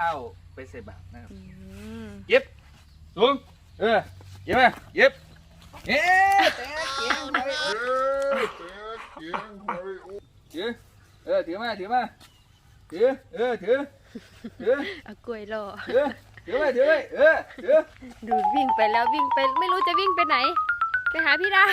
ข้าวไปใส่บาตรนะครับอืมเย็บสูงเออเย็บมาเย็บเอ๊ะแต่เกียงไปเออเกียงไปถือเออถือมาถือมาถือเออถือถือเอากล้วยรอถือถือไว้ถือไว้เออถือดูวิ่งไปแล้ววิ่งไปไม่รู้จะวิ่งไปไหน ไปหาพี่ดาว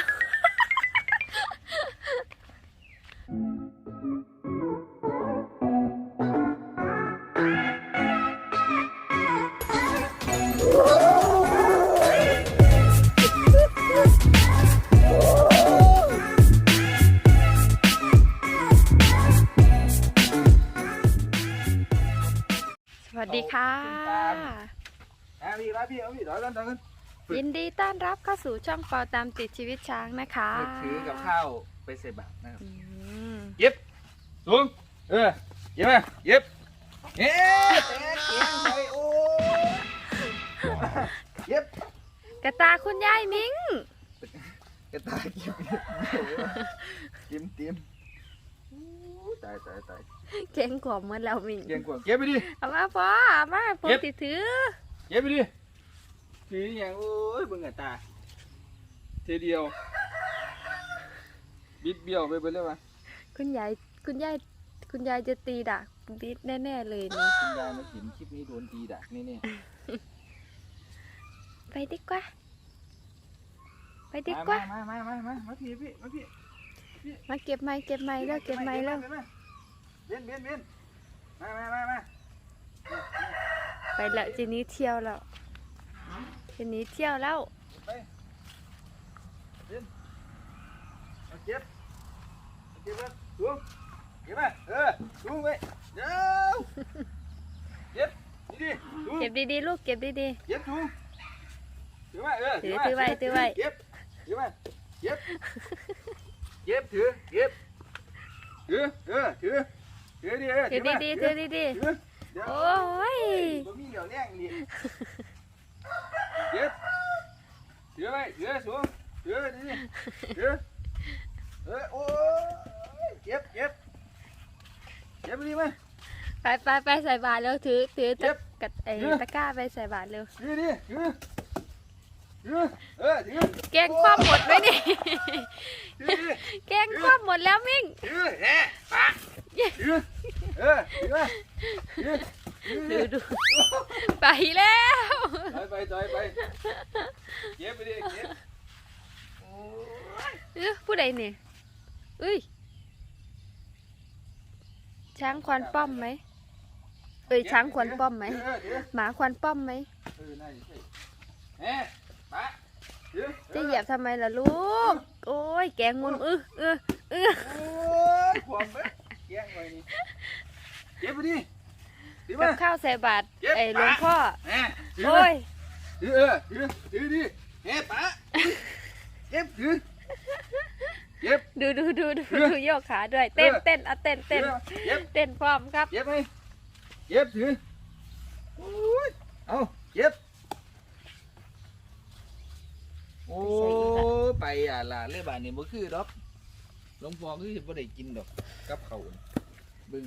ค่ะมาพี่มาพี่เอาพี่ถอยกันถอยกันยินดีต้อนรับเข้าสู่ช่องเปาตามติดชีวิตช้างนะคะถือกับข้าวไปใส่บาตรนะครับอืมเย็บสูงเออเย็บมาเย็บเอ๊ะแต่เกียงไปโอ้เย็บกระตาคุณยายมิงกระต่ายกินกินเตรียมตายตายตาย เก่งกว่าเหมื่อนเรามิงเกียงกว่าเก็บไปดิเอามาพ่อเอามาพ่อเก็บติถือเก็บไปดิถืออย่างโอ้ยเบิ่งกระตาทีเดียว บิดเบี้ยวไปเบิดเลยวะคุณยายคุณยายคุณยายจะตีดักดิดแน่ๆเลยนี่คุณยายมากินคลิปนี้โดนตีดักนี่เนี่ยไปดีกว่า ไปดีกว่ามามามามามาพี่พี่มาพี่มาเก็บไม้เก็บไม้แล้วเก็บไม้แล้วเบียนเบียนเบียนมามามามาไปแล้วทีนี้เที่ยวแล้วทีนี้เที่ยวแล้วไปเบียนมาเก็บมาเก็บมาสูงเก็บมาเออสูงไปเดี๋ยวเก็บดีดีสูงเก็บดีๆลูกเก็บดีเก็บสูงถือไว้เออถือถือไว้ถือไว้เก็บถือไว้เก็บเก็บถือเก็บถือเออถือถือ ดีเออๆถือดีๆถือดีถือเดี๋ยวๆโอ้ยบ่มีเหลียวแรงนี่เก็บถือไว้ถือสูงถือดีถือเออโอ้ยเก็บเก็บเก็บดีไหมไปไปไปใส่บาตรแล้วถือถือตะกัดไอ้ตะกร้าไปใส่บาตรเร็วถือดีถือถือเออถือแกงคว่ำหมดไหมนี่แกงคว่ำหมดแล้วมิ่งถือแฮ่ปะ เออถือมาดูดูไปแล้วถอยไปถอยไปเก็บไปดิเก็บเออผู้ใดเนี่เอ้ย ช้างควันป้อมไหมเอ้ยช้างควันป้อมไหมหมาควันป้อมไหมเออน่าจะใช่แฮ่ปะถือเหยียบทำไมล่ะลูก โอ้ยแกงงนเออเออเออ ยความเบ้เกี้ยงไว้นี่เก็บไปดิถือกัมา บข้าวใส่บาตรเก็บ ไอ้หลวงพ่อแฮ่ถือโอ้ย ถือเออถือถือดิแฮ่ปะเก็บถือเก็บ ดูดูดูดูเออดูโยกขาด้วย เต้นเออเต้นเอาเต้นเต้นเก็บ เต้นพร้อมครับ เก็บไหมเก็บถือโอ้ยเอาเก็บโอ้ไปอะล่ะเลยบานนี่บ่คือดอก หลวงพ่อคือสิบ่ได้กินดอกกับเขาวน่ะเบึ้ง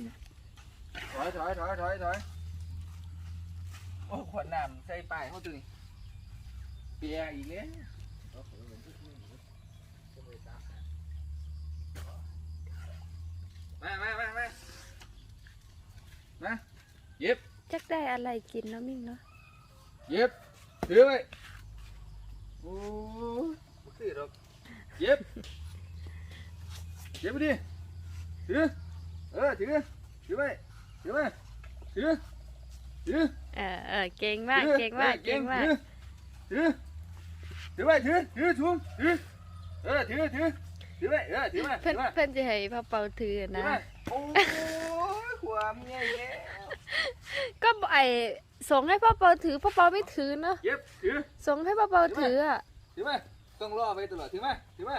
ถอยถอยถอยถอยถอยโอ้ขวดน้ำใส่ป้ายเขาตัวนี้เปียอีกแล้วมามามามามาเย็บจักได้อะไรกินเนาะมิ่งเนาะเย็บถือไว้โอ้ยบ่คือดอกเย็บ เย็บไปดิถือเออถือถือไว้ถือไว้ถือถือเออเออเก่งมากถือเก่งมากออเก่งมากถือถือถือไว้ถือถือถุงถือเออถือถือถือไว้เออถือไว้เพื่ถือนอไว้เพื่อนจะให้พ่อเปาถือถือนะไว้โอ้ยความแย่แย่ก็ไอส่งให้พ่อเปาถือพ่อเปาไม่ถือเนาะเย็บถือส่งให้พ่อเปาถืออะถือไว้ต้องรอไปตลอดถือไว้ถือไว้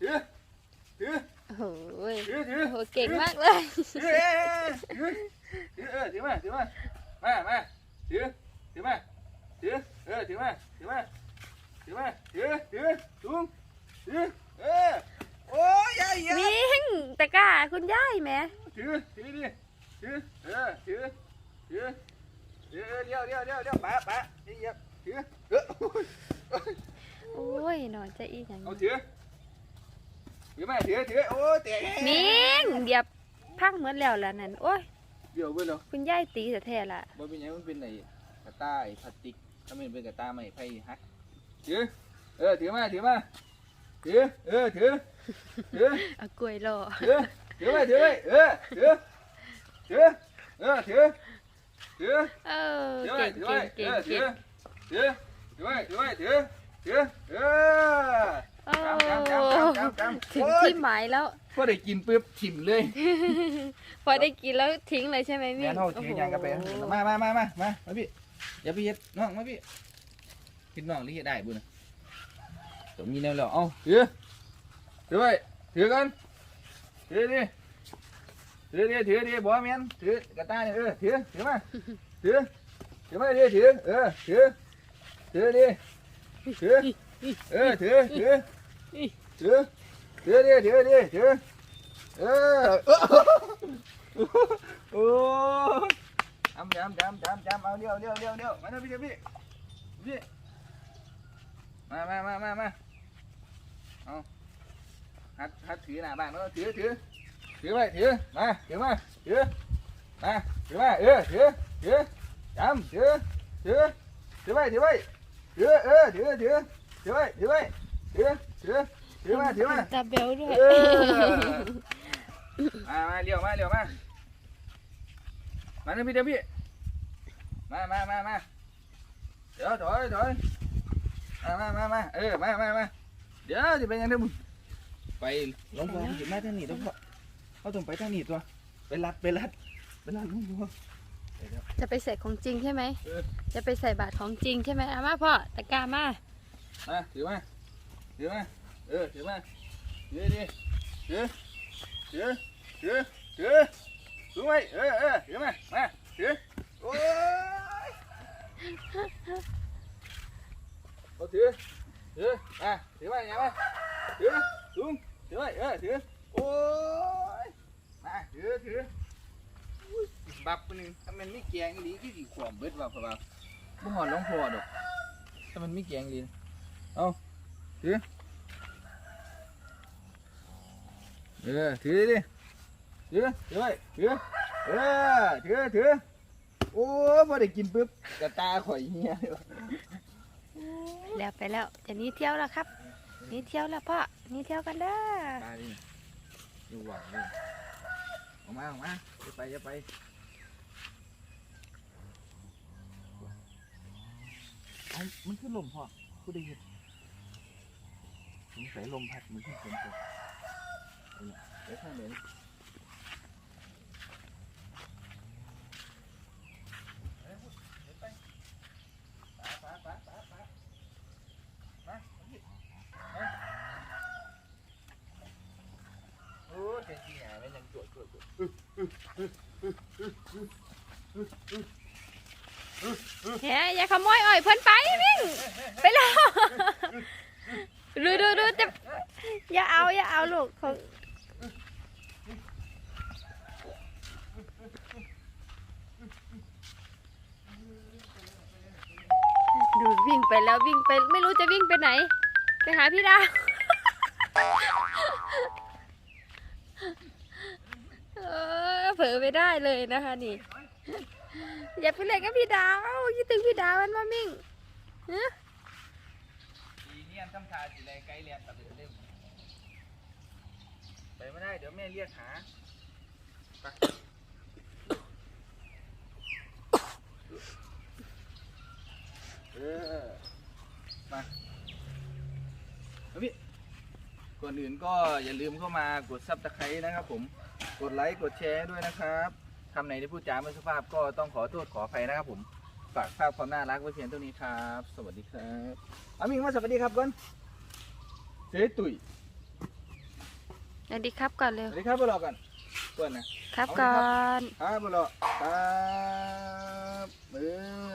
ถือถือ โอ้โหยถือถือโอ้โหเก่งมากเลย ถือเอ้ยถือถือเออถือมาถือมามามาถือถือมาถือเออถือมาถือมาถือมาถือถือถุงถือเออโอ้ยยายยายมิ่งตะกร้าคุณย่ายแหมถือถือดิถือเออถือถือถถือเดี๋ยวเดี๋ยวเดี๋ยวเดี๋ยวปะปะนี่เหยียบถือเออโอ้ยหนอนจะอีกอย่างเอานี้ ถือ ถือมาถือถือโอ้เตะมิงเดี๋ยวพังเหมือนแล้วล่ะนั่นโอ้ยเดี๋ยวเว้ยเหรอคุณยายตีแต่แท้ๆล่ะบ่เป็นหยังมันเป็นไอ้กระต่ายพลาสติกถ้ามันเป็นกระต่ายไม้ไผ่ฮักถือเออถือมาถือมาถือเออถือถือเอากล้วยรอถือถือไว้ถือไว้เออถือถือเออถือถือเออถือไว้เก่งถือไว้เก่งเอเก่องถืเก่องถือถือไว้ถือไว้ถือถือเออ โอ้จำจำจำจำจำถึงโอ้ยที่หมายแล้วพอได้กินปุ๊บถิ่มเลยพอได้กินแล้วทิ้งเลยใช่ไหมมิงแม่นเฮาถือยังกระเปโอ้โหมามามามามามาพี่อย่าไปเฮ็ดน้องมาพี่คิดน้องหรือเฮ็ดได้บุญนะต้องมีแนวแล้วเอ้าถือถือไว้ถือกันถือดิถือดิถือดิบ่แม่นถือกระต่ายนี่เออถือถือมาถือถือมาดิถือเออถือถือดิถือ เออถือถือถือถือดิถือดิถือเออโอ้จำจำจำจำจำเอาเดี๋ยวเดี๋ยวเดี๋ยวเดี๋ยวมาเถอะพี่เดี๋ยวพี่พี่มามามามามาเอาหัดหัดถือหน้าบ้านเนาะถือถือถือไว้ถือมาถือมาถือมาถือมาเออถือถือจำถือถือถือไว้ถือไว้ถือเออถือถือ ถือไว้ถือไว้ถือถือถือมาถือมาตาเบลด้วยเออมามาเลี้ยวมาเลี้ยวมามาเนี่ยพี่เดี๋ยวพี่มามามามาเดี๋ยวถอยถอยมามามามาเออมามามาเดี๋ยวจะไปยังไงมึงไปหลวงพ่อหยิบมาทางนี้หลวงพ่อเขาต้องไปทางนี้ตัวไปรัดไปรัดไปรัดหลวงพ่อไปเดี๋ยวจะไปใส่ของจริงใช่ไหมเออจะไปใส่บาตรของจริงใช่ไหมเอามาพ่อตะกร้ามา มาถือมาถือมาเออถือมาถือดิถือถือถือถือถือไว้เออเออถือมามาถือโอ้ยเอาถือถือมาถือไว้ยังไงถือลุงถือไว้เออถือโอ้ยมาถือถือบับคนหนึ่งถ้ามันไม่แกงอีหลีที่กี่ขวบเบิดว่าเพราะว่าบ่หอดลวงพอดอกถ้ามันไม่แกงอีหลี เอาถือเออถือดิถือถือไว้ถือเออถือถือโอ้พอได้กินปุ๊บกระตาข่อยเหี้ยเลยว่ะแล้วไปแล้วจะหนี้เที่ยวแล้วครับหนี้เที่ยวแล้วพ่อหนี้เที่ยวกันเด้อตาดิอยู่หวังเลยออกมาออกมาจะไปจะไปเอามันขึ้นลมพอผู้ได้ยิน สงสัยลมพัดมันขึ้นฝนตกเล่ะเดี๋ยวข้างเดี๋ยวเฮ้ยอย่าขโมยอ้อยเพิ่นไปมิ่งไปแล้ว ดูดูดูจะอย่าเอาอย่าเอาลูกเขาดูวิ่งไปแล้ววิ่งไปไม่รู้จะวิ่งไปไหน ไปหาพี่ดาวเผลอไปได้เลยนะคะนี่ อย่าไปเล่นกับพี่ดาวคิดถึงพี่ดาวมันมามิ่งฮะอีเนี่ย ทำทาสีแดงไกลเรียนตัดเล่มไปไม่ได้เดี๋ยวแม่เรียกหาไปเออมาเอาพี่ก่อนอื่นก็อย่าลืมเข้ามากดซับตะไคร้นะครับผมกดไลค์กดแชร์ด้วยนะครับคำไหนที่พูดจาไม่สุภาพก็ต้องขอโทษขออภัยนะครับผม ฝากภาพความน่ารักไว้เพียงเท่านี้ครับ สวัสดีครับอามิงมาสวัสดีครับก่อนเจ๊ตุ๋ยสวัสดีครับก่อนเร็สว วัสดีครับบุรอก่อนก่อนนะครับก่อน ครับบุรอครับเออ